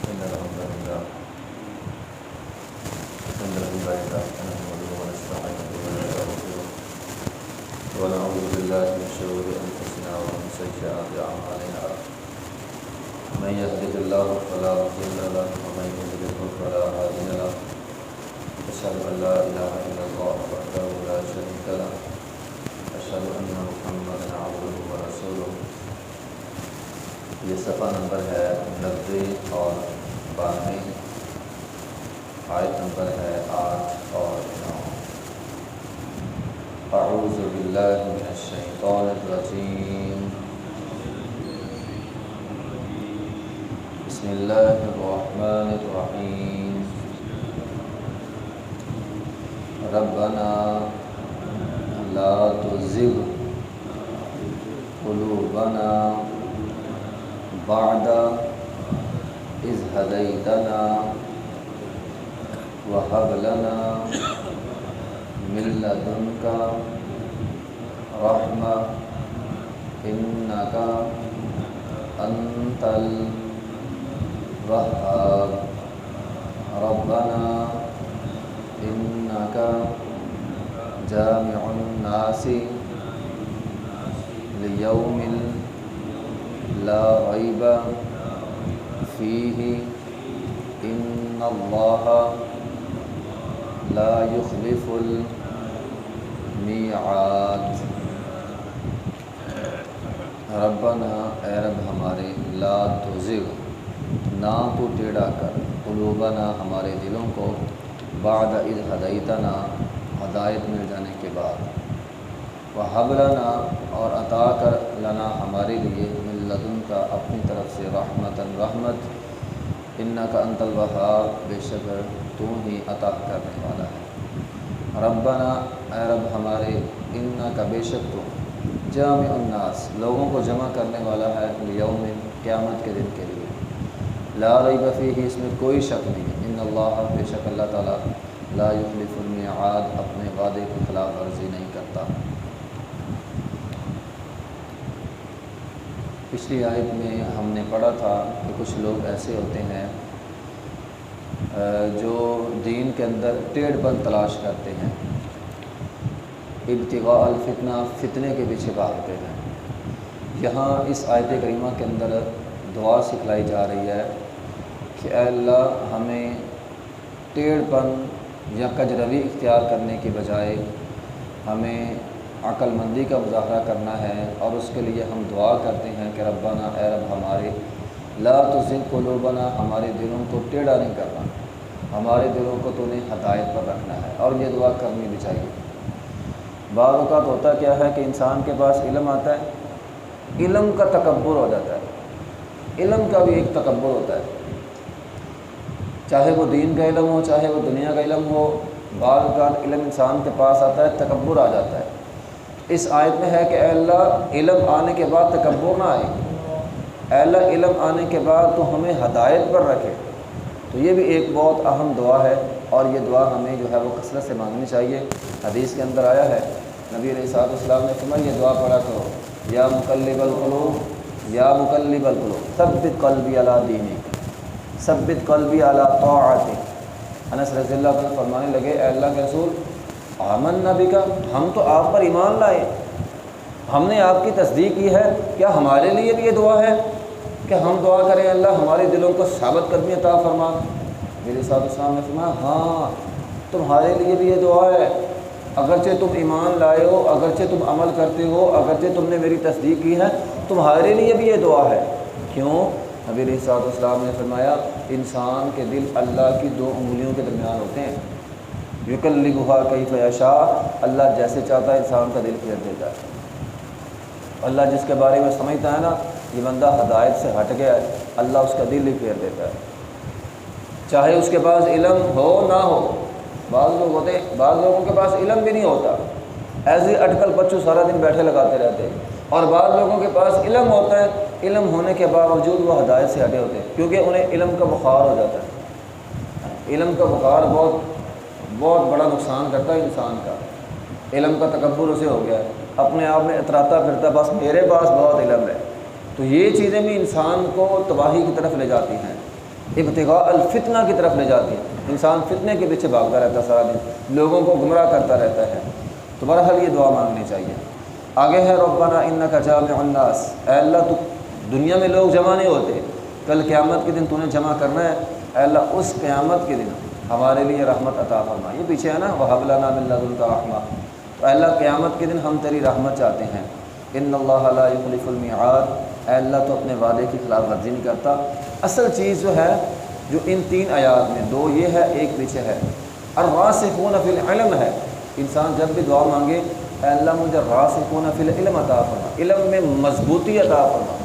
إن الحمد لله الحمد لله نحمده ونستعينه ونستغفره. ونعوذ بالله من شرور أنفسنا ومن سيئات أعمالنا. من يهده الله فلا مضل له ومن يضلل فلا هادي له. أشهد أن لا إله إلا الله وحده لا شريك له. أشهد أن محمدا عبده ورسوله. یہ صفحہ نمبر ہے نبے اور بانوے۔ آیت نمبر ہے آٹھ اور نو۔ اعوذ باللہ من الشیطان الرجیم۔ بسم اللہ الرحمن الرحیم۔ ربنا لا تزغ قلوبنا بعد إذ هديتنا وهب لنا من لدنك رحمة إنك أنت الوهاب. ربنا إنك جامع الناس ليوم لا ريب فيه إن الله لا يخلف الميعاد. ربنا اے رب ہمارے، لا تزغ، نہ تو ٹیڑھا کر قلوبنا ہمارے دلوں کو بعد اذ ہدیتنا، ہدایت مل جانے کے بعد۔ وہ حبلنا اور عطا کر لنا ہمارے لیے من لدن کا اپنی طرف سے رحمت رحمت۔ ان کا انت الوہاب، بے شک تو ہی عطا کرنے والا ہے۔ ربنا، اے رب ہمارے ان کا بے شک تو۔ جامع الناس، لوگوں کو جمع کرنے والا ہے یوم قیامت کے دن کے لیے۔ لا ریب فیہ اس میں کوئی شک نہیں ان اللہ، بے شک اللہ تعالیٰ، لا یخلف المیعاد، اپنے وعدے کی خلاف ورزی نہیں کرتا۔ پچھلی آیت میں ہم نے پڑھا تھا کہ کچھ لوگ ایسے ہوتے ہیں جو دین کے اندر ٹیڑھ بند تلاش کرتے ہیں۔ ابتغاء الفتنہ فتنے کے پیچھے بھاگتے ہیں۔ یہاں اس آیت کریمہ کے اندر دعا سکھلائی جا رہی ہے کہ اے اللہ، ہمیں ٹیڑھ پن یا کجروی اختیار کرنے کی بجائے ہمیں عقل مندی کا مظاہرہ کرنا ہے اور اس کے لیے ہم دعا کرتے ہیں کہ ربنا اے رب ہمارے، لا تزغ قلوبنا ہمارے دلوں کو ٹیڑھا نہیں کرنا، ہمارے دلوں کو تو نے ہدایت پر رکھنا ہے اور یہ دعا کرنی بھی چاہیے۔ بعض اوقات ہوتا کیا ہے کہ انسان کے پاس علم آتا ہے، علم کا تکبر ہو جاتا ہے، علم کا بھی ایک تکبر ہوتا ہے۔ چاہے وہ دین کا علم ہو، چاہے وہ دنیا کا علم ہو، بعض اوقات علم انسان کے پاس آتا ہے، تکبر آ جاتا ہے۔ اس آیت میں ہے کہ اے اللہ، علم آنے کے بعد تکبر نہ آئے۔ اے اللہ، علم آنے کے بعد تو ہمیں ہدایت پر رکھے۔ تو یہ بھی ایک بہت اہم دعا ہے اور یہ دعا ہمیں جو ہے وہ کثرت سے مانگنی چاہیے۔ حدیث کے اندر آیا ہے، نبی علیہ صاحب السلام نے فرمایا، یہ دعا پڑھا کرو۔ یا مقلب القلوب، یا مقلب القلوب، ثبت قلبی علی دینی ثبت قلبی علی طاعتک۔ انس رضی اللہ عنہ فرمانے لگے، اے اللہ کے رسول آمن نبی کا ہم تو آپ پر ایمان لائے۔ ہم نے آپ کی تصدیق کی ہے۔ کیا ہمارے لیے بھی یہ دعا ہے کہ ہم دعا کریں؟ اللہ ہمارے دلوں کو ثابت قدمی عطا فرما۔ میرے ساتھ السلام نے فرمایا ہاں تمہارے لیے بھی یہ دعا ہے۔ اگرچہ تم ایمان لائے ہو، اگرچہ تم عمل کرتے ہو، اگرچہ تم نے میری تصدیق کی ہے، تمہارے لیے بھی یہ دعا ہے۔ کیوں؟ نبی علیہ صاحب السلام نے فرمایا، انسان کے دل اللہ کی دو انگلیوں کے درمیان ہوتے ہیں۔ یکلی گہا کئی فیشا اللہ جیسے چاہتا ہے انسان کا دل پھیر دیتا ہے۔ اللہ جس کے بارے میں سمجھتا ہے نا، یہ بندہ ہدایت سے ہٹ گیا ہے، اللہ اس کا دل ہی پھیر دیتا ہے۔ چاہے اس کے پاس علم ہو نہ ہو، بعض لوگ ہوتے بعض لوگوں کے پاس علم بھی نہیں ہوتا۔ ایسے اٹکل بچوں سارا دن بیٹھے لگاتے رہتے ہیں۔ اور بعض لوگوں کے پاس علم ہوتا ہے، علم ہونے کے باوجود وہ ہدایت سے ہٹے ہوتے ہیں، کیونکہ انہیں علم کا بخار ہو جاتا ہے۔ علم کا بخار بہت بہت بڑا نقصان کرتا ہے انسان کا۔ علم کا تکبر اسے ہو گیا۔ ہے اپنے آپ میں اتراتا پھرتا، بس میرے پاس بہت علم ہے۔ تو یہ چیزیں بھی انسان کو تباہی کی طرف لے جاتی ہیں۔ ابتغاء الفتنہ کی طرف لے جاتی ہے انسان فتنے کے پیچھے بھاگتا رہتا ہے سارا دن۔ لوگوں کو گمراہ کرتا رہتا ہے۔ تو بہرحال یہ دعا مانگنی چاہیے۔ آگے ہے، ربنا ان کا جامع الناس۔ اے اللہ، تو دنیا میں لوگ جمع نہیں ہوتے۔ کل قیامت کے دن تو نے جمع کرنا ہے۔ اے اللہ، اس قیامت کے دن ہمارے لیے رحمت عطا فرما یہ پیچھے ہے نا وہ حبلہ نام اللہ رحمہ تو اللہ، قیامت کے دن ہم تیری رحمت چاہتے ہیں۔ ان اللہ علیہ خلیف المیعاد اے اللہ، تو اپنے وعدے کی خلاف ورزی نہیں کرتا۔ اصل چیز جو ہے، جو ان تین آیات میں، دو یہ ہے، ایک پیچھے ہے۔ اور راسخون فی العلم ہے۔ انسان جب بھی دعا مانگے، اے اللہ، مجھے راسخون فی العلم عطا فرما۔ علم میں مضبوطی عطا فرما۔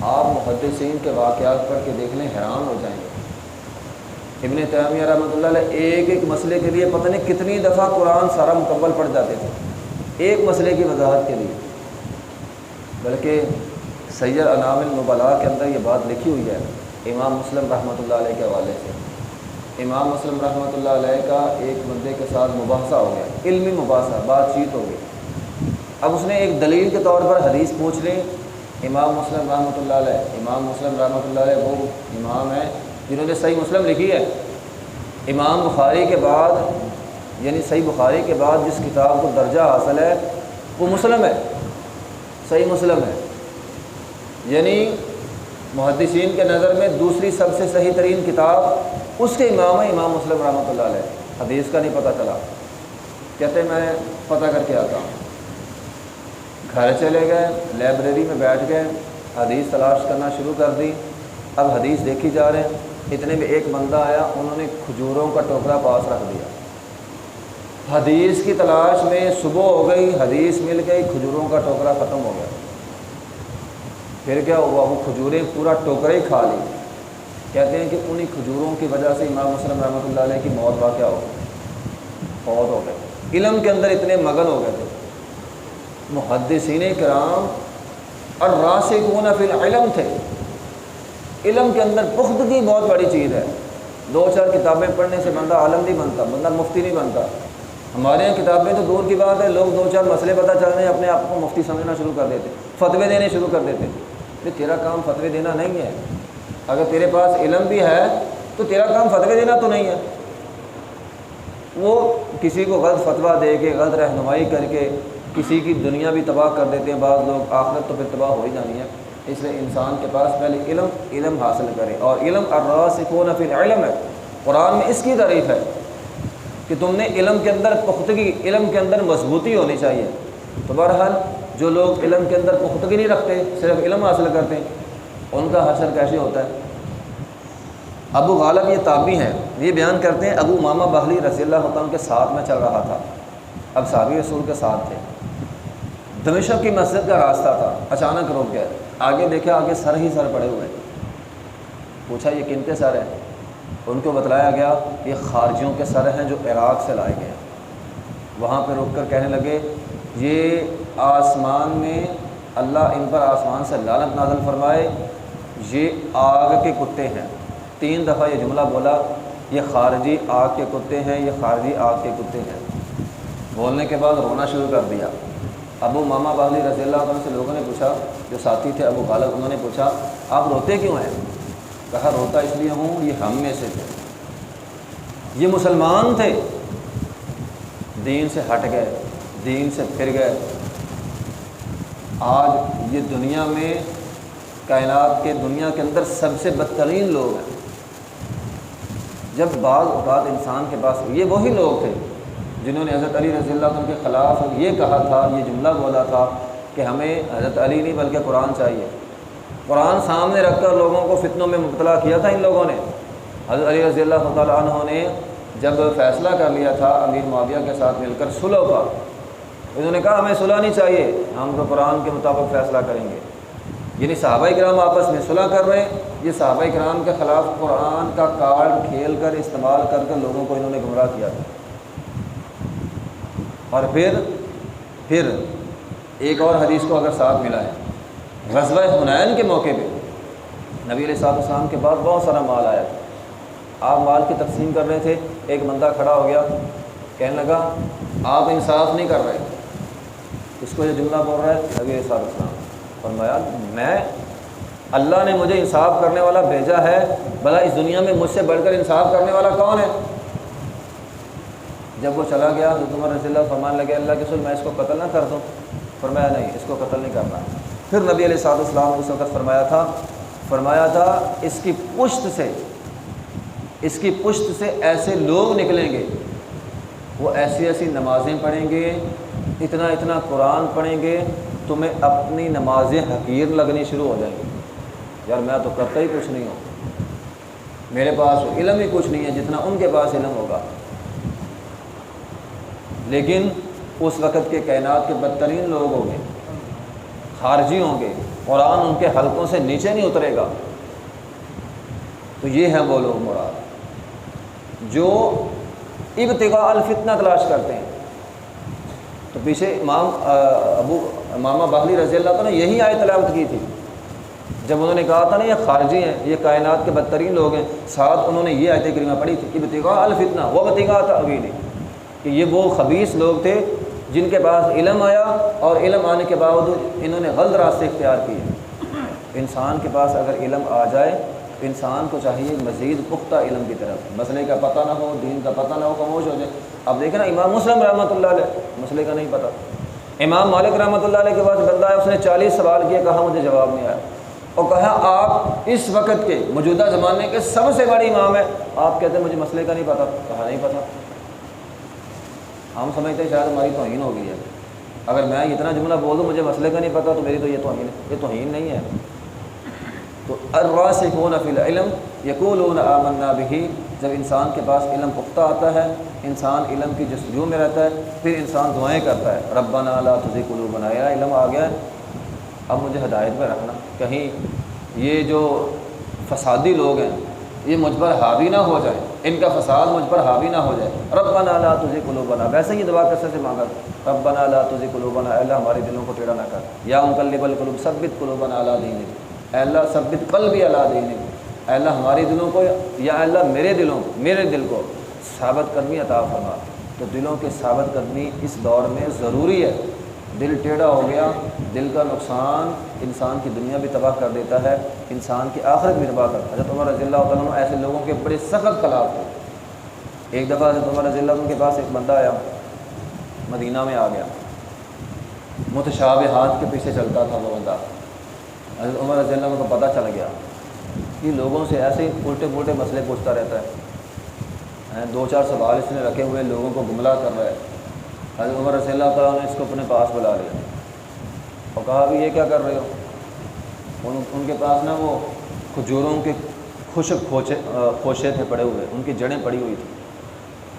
آپ محدثین کے واقعات پڑھ کے دیکھ لیں، حیران ہو جائیں گے۔ ابن تیمیہ رحمۃ اللہ علیہ ایک ایک مسئلے کے لیے پتہ نہیں کتنی دفعہ قرآن سارا مکمل پڑھ جاتے تھے۔ ایک مسئلے کی وضاحت کے لیے۔ بلکہ سید انام المبلا کے اندر یہ بات لکھی ہوئی ہے۔ امام مسلم رحمۃ اللہ علیہ کے حوالے سے۔ امام مسلم رحمۃ اللہ علیہ کا ایک بندے کے ساتھ مباحثہ ہو گیا۔ علمی مباحثہ، بات چیت ہو گئی۔ اب اس نے ایک دلیل کے طور پر حدیث پوچھ لی امام مسلم رحمۃ اللہ علیہ، امام مسلم رحمۃ اللہ علیہ وہ امام ہے جنہوں نے صحیح مسلم لکھی ہے۔ امام بخاری کے بعد یعنی صحیح بخاری کے بعد جس کتاب کو درجہ حاصل ہے، وہ مسلم ہے۔ صحیح مسلم ہے۔ یعنی محدثین کے نظر میں دوسری سب سے صحیح ترین کتاب اس کے امام ہے امام مسلم رحمۃ اللہ علیہ۔ حدیث کا نہیں پتہ چلا۔ کہتے میں پتہ کر کے آتا ہوں۔ گھر چلے گئے، لائبریری میں بیٹھ گئے، حدیث تلاش کرنا شروع کر دی۔ اب حدیث دیکھی جا رہے ہیں۔ اتنے میں ایک بندہ آیا، انہوں نے کھجوروں کا ٹوکرا پاس رکھ دیا۔ حدیث کی تلاش میں صبح ہو گئی، حدیث مل گئی، کھجوروں کا ٹوکرا ختم ہو گیا۔ پھر کیا ہوا؟ وہ کھجوریں پورا ٹوکرا ہی کھا لی۔ کہتے ہیں کہ انہیں کھجوروں کی وجہ سے امام مسلم رحمۃ اللہ علیہ کی موت واقع ہو گئی۔ بہت ہو گئے۔ علم کے اندر اتنے مگن ہو گئے تھے۔ محدثین کرام اور راسخون فی العلم تھے۔ علم کے اندر پختگی بہت بڑی چیز ہے۔ دو چار کتابیں پڑھنے سے بندہ عالم نہیں بنتا، بندہ مفتی نہیں بنتا۔ ہمارے یہاں کتابیں تو دور کی بات ہے، لوگ دو چار مسئلے پتہ چل رہے ہیں، اپنے آپ کو مفتی سمجھنا شروع کر دیتے۔ فتوے دینے شروع کر دیتے۔ کہ تیرا کام فتوے دینا نہیں ہے۔ اگر تیرے پاس علم بھی ہے، تو تیرا کام فتوے دینا تو نہیں ہے۔ وہ کسی کو غلط فتویٰ دے کے، غلط رہنمائی کر کے کسی کی دنیا بھی تباہ کر دیتے ہیں۔ بعض لوگ آخرت تو پھر تباہ ہو ہی جانی ہے۔ اس لیے انسان کے پاس پہلے علم علم حاصل کرے۔ اور علم الراسخون فی العلم ہے۔ قرآن میں اس کی تعریف ہے کہ تم نے علم کے اندر پختگی، علم کے اندر مضبوطی ہونی چاہیے۔ تو بہرحال جو لوگ علم کے اندر پختگی نہیں رکھتے، صرف علم حاصل کرتے ہیں ان کا حاصل کیسے ہوتا ہے؟ ابو غالب یہ تابی ہیں۔ یہ بیان کرتے ہیں ابو ماما بہلی رضی اللہ عنہ کے ساتھ میں چل رہا تھا۔ اب صابی رسول کے ساتھ تھے۔ دمشق کی مسجد کا راستہ تھا۔ اچانک روک گئے۔ آگے دیکھا آگے سر ہی سر پڑے ہوئے۔ پوچھا، یہ کن کے سر ہیں ان کو بتلایا گیا یہ خارجیوں کے سر ہیں جو عراق سے لائے گئے۔ وہاں پہ رک کر کہنے لگے، یہ آسمان میں اللہ ان پر آسمان سے لالت نازل فرمائے، یہ آگ کے کتے ہیں۔ تین دفعہ یہ جملہ بولا، یہ خارجی آگ کے کتے ہیں، یہ خارجی آگ کے کتے ہیں۔ بولنے کے بعد رونا شروع کر دیا۔ ابو ماما بالی رضی اللہ عنہ سے لوگوں نے پوچھا، جو ساتھی تھے ابو غالب انہوں نے پوچھا، آپ روتے کیوں ہیں؟ کہا، روتا اس لیے ہوں، یہ ہم میں سے تھے۔ یہ مسلمان تھے۔ دین سے ہٹ گئے، دین سے پھر گئے۔ آج یہ دنیا میں کائنات کے دنیا کے اندر سب سے بدترین لوگ ہیں۔ جب بعض اوقات انسان کے پاس یہ وہی لوگ تھے جنہوں نے حضرت علی رضی اللہ عنہ کے خلاف یہ کہا تھا، یہ جملہ بولا تھا کہ ہمیں حضرت علی نہیں بلکہ قرآن چاہیے۔ قرآن سامنے رکھ کر لوگوں کو فتنوں میں مبتلا کیا تھا ان لوگوں نے۔ حضرت علی رضی اللہ تعالیٰ عنہ نے جب فیصلہ کر لیا تھا امیر معاویہ کے ساتھ مل کر صلح کا، انہوں نے کہا، ہمیں صلح نہیں چاہیے، ہم تو قرآن کے مطابق فیصلہ کریں گے۔ یعنی صحابہ کرام آپس میں صلح کر رہے ہیں، یہ صحابہ کرام کے خلاف قرآن کا کارڈ کھیل کر استعمال کر کے لوگوں کو انہوں نے گمراہ کیا تھا۔ اور پھر پھر ایک اور حدیث کو اگر ساتھ ملا ہے غزوہ حنین کے موقع پہ نبی علیہ صاحب السلام کے بعد بہت سارا مال آیا۔ تھا آپ مال کی تقسیم کر رہے تھے، ایک بندہ کھڑا ہو گیا، کہنے لگا، آپ انصاف نہیں کر رہے۔ اس کو یہ جملہ بول رہا ہے نبی علیہ صاحب السلام فرمایا، میں اللہ نے مجھے انصاف کرنے والا بھیجا ہے، بھلا اس دنیا میں مجھ سے بڑھ کر انصاف کرنے والا کون ہے؟ جب وہ چلا گیا تو تمہارا رضی اللہ فرمان لگے، اللہ کے سل میں اس کو قتل نہ کر دوں۔ فرمایا نہیں، اس کو قتل نہیں کرنا۔ پھر نبی علیہ صاحب السلام اس وقت فرمایا تھا فرمایا تھا، اس کی پشت سے، اس کی پشت سے ایسے لوگ نکلیں گے۔ وہ ایسی ایسی نمازیں پڑھیں گے، اتنا اتنا قرآن پڑھیں گے، تمہیں اپنی نمازیں حقیر لگنی شروع ہو جائیں گی۔ یار، میں تو کرتا ہی کچھ نہیں ہوں۔ میرے پاس علم ہی کچھ نہیں ہے، جتنا ان کے پاس علم ہوگا۔ لیکن اس وقت کے کائنات کے بدترین لوگ ہوں گے، خارجی ہوں گے، قرآن ان کے حلقوں سے نیچے نہیں اترے گا۔ تو یہ ہے وہ لوگ مراد، جو ابتغاء الفتنہ تلاش کرتے ہیں۔ تو پیچھے امام ابو امامہ بحلی رضی اللہ نے یہی آئے تلاوت کی تھی۔ جب انہوں نے کہا تھا نا، یہ خارجی ہیں، یہ کائنات کے بدترین لوگ ہیں، ساتھ انہوں نے یہ آیت کریمہ پڑھی تھی، ابتغاء الفتنہ وہ بتگا تھا ابھی نہیں کہ یہ وہ خبیص لوگ تھے جن کے پاس علم آیا اور علم آنے کے باوجود انہوں نے غلط راستے اختیار کیے۔ انسان کے پاس اگر علم آ جائے، انسان کو چاہیے مزید پختہ علم کی طرف۔ مسئلے کا پتہ نہ ہو، دین کا پتہ نہ ہو، خاموش ہو جائے۔ اب دیکھیں نا، امام مسلم رحمۃ اللہ علیہ، مسئلے کا نہیں پتہ۔ امام مالک رحمۃ اللہ علیہ کے پاس بندہ ہے، اس نے چالیس سوال کیے کہا مجھے جواب نہیں آیا۔ اور کہا، آپ اس وقت کے موجودہ زمانے کے سب سے بڑی امام ہے آپ کہتے ہیں مجھے مسئلے کا نہیں پتہ کہا نہیں پتہ؟ ہم سمجھتے ہیں شاید ہماری توہین ہو گئی ہے۔ اگر میں اتنا جملہ بول دوں، مجھے مسئلے کا نہیں پتہ، تو میری تو یہ توہین ہے یہ توہین نہیں ہے۔ تو الراسخون فی العلم یقولون آمنا بھی جب انسان کے پاس علم پختہ آتا ہے، انسان علم کی جستجو میں رہتا ہے، پھر انسان دعائیں کرتا ہے۔ ربنا لا تجھے کلو بنایا علم آ گیا ہے، اب مجھے ہدایت میں رکھنا۔ کہیں یہ جو فسادی لوگ ہیں، یہ مجھ پر حاوی نہ ہو جائے ان کا فساد مجھ پر حاوی نہ ہو جائے۔ رب بنا لا تجھے کلو بنا ویسے ہی دعا کیسے سے مانگا رب بنا لا تجھے کلو بنا اللہ ہمارے دلوں کو ٹیڑھا نہ کر۔ یا انکلب القلوب سبت کلو بنا اللہ دین اے اللہ، ثبت قلب بھی اللہ دین اے اللہ ہمارے دلوں کو، یا اللہ میرے دلوں کو، میرے دل کو ثابت قدمی عطا فرما۔ تو دلوں کے ثابت قدمی اس دور میں ضروری ہے۔ دل ٹیڑھا ہو گیا، دل کا نقصان انسان کی دنیا بھی تباہ کر دیتا ہے، انسان کی آخرت بھی تباہ کرتا ہے حضرت عمر رضی اللہ تعالیٰ ایسے لوگوں کے بڑے سخت خلاف تھے۔ ایک دفعہ حضرت عمر رضی اللہ عنہ کے پاس ایک بندہ آیا، مدینہ میں آ گیا۔ متشاب ہاتھ کے پیچھے چلتا تھا وہ بندہ۔ حضرت عمر رضی اللہ عنہ کو پتہ چل گیا کہ لوگوں سے ایسے الٹے پلٹے مسئلے پوچھتا رہتا ہے۔ دو چار سوال اس نے رکھے ہوئے، لوگوں کو گمراہ کر رہا ہے۔ حضرت عمر رضی اللہ تعالیٰ نے اس کو اپنے پاس بلا لیا۔ اور کہا بھی یہ کیا کر رہے ہو؟ ان ان کے پاس نا وہ کھجوروں کے خشک کھوچے کھوشے تھے، پڑے ہوئے۔ ان کی جڑیں پڑی ہوئی تھیں۔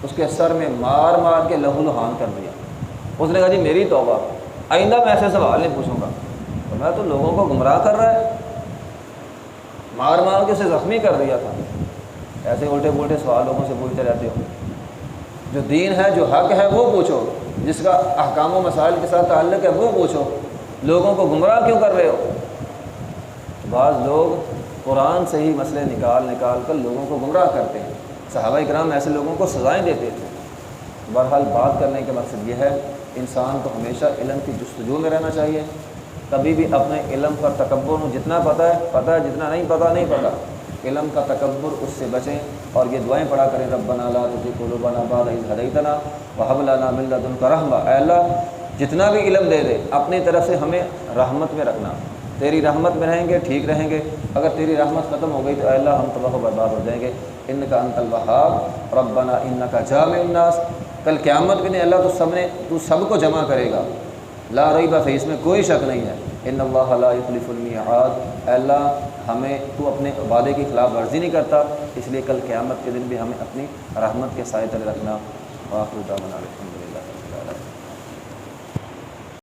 اس کے سر میں مار مار کے لہو لہان کر دیا۔ اس نے کہا جی میری توبہ۔ آئندہ میں ایسے سوال نہیں پوچھوں گا۔ تو میں تو لوگوں کو گمراہ کر رہا ہے۔ مار مار کے اسے زخمی کر دیا تھا۔ ایسے الٹے پلٹے سوال لوگوں سے پوچھتے رہتے ہو۔ جو دین ہے، جو حق ہے، وہ پوچھو۔ جس کا احکام و مسائل کے ساتھ تعلق ہے، وہ پوچھو۔ لوگوں کو گمراہ کیوں کر رہے ہو؟ بعض لوگ قرآن سے ہی مسئلے نکال نکال کر لوگوں کو گمراہ کرتے ہیں۔ صحابہ کرام ایسے لوگوں کو سزائیں دیتے تھے۔ بہرحال بات کرنے کا مقصد یہ ہے، انسان کو ہمیشہ علم کی جستجو میں رہنا چاہیے۔ کبھی بھی اپنے علم پر تکبر ہوں جتنا پتہ ہے پتہ ہے جتنا نہیں پتہ نہیں پتہ۔ علم کا تکبر اس سے بچیں اور یہ دعائیں پڑھا کریں رب بنا لا تجھے قلوبنا بعد اذ ہدیتنا وهب لنا من لدنک رحمہ اے اللہ، جتنا بھی علم دے دے، اپنی طرف سے ہمیں رحمت میں رکھنا۔ تیری رحمت میں رہیں گے، ٹھیک رہیں گے۔ اگر تیری رحمت ختم ہو گئی تو اے اللہ، ہم تباہ و برباد ہو جائیں گے۔ ان کا انت الوہاب، ربنا ان کا جامع الناس۔ کل قیامت بھی نہیں، اللہ تو سب نے، تو سب کو جمع کرے گا۔ لا ریبہ فی، اس میں کوئی شک نہیں ہے۔ ان اللہ لا یخلف المیعاد۔ اے اللہ ہمیں تو اپنے وعدے کی خلاف ورزی نہیں کرتا، اس لیے کل قیامت کے دن بھی ہمیں اپنی رحمت کے سائے تلے رکھنا۔ واخر دعوانا الحمد للہ